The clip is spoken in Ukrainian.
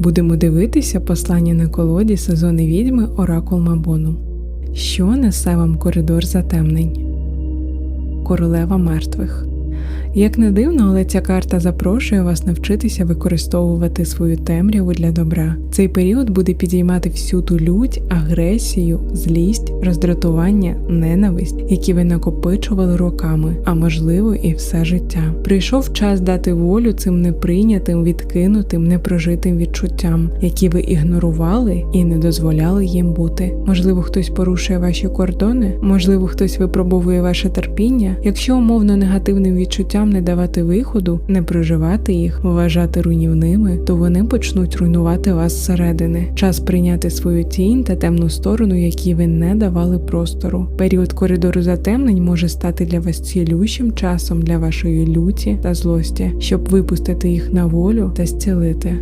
Будемо дивитися послання на колоді сезони відьми Оракул Мабону. Що несе вам коридор затемнень? Королева мертвих. Як не дивно, але ця карта запрошує вас навчитися використовувати свою темряву для добра. Цей період буде підіймати всю ту лють, агресію, злість, роздратування, ненависть, які ви накопичували роками, а можливо і все життя. Прийшов час дати волю цим неприйнятим, відкинутим, непрожитим відчуттям, які ви ігнорували і не дозволяли їм бути. Можливо, хтось порушує ваші кордони, можливо, хтось випробовує ваше терпіння. Якщо умовно негативним відчуттям не давати виходу, не проживати їх, вважати руйнівними, то вони почнуть руйнувати вас зсередини. Час прийняти свою тінь та темну сторону, які ви не давали простору. Період коридору затемнень може стати для вас цілющим часом для вашої люті та злості, щоб випустити їх на волю та зцілити.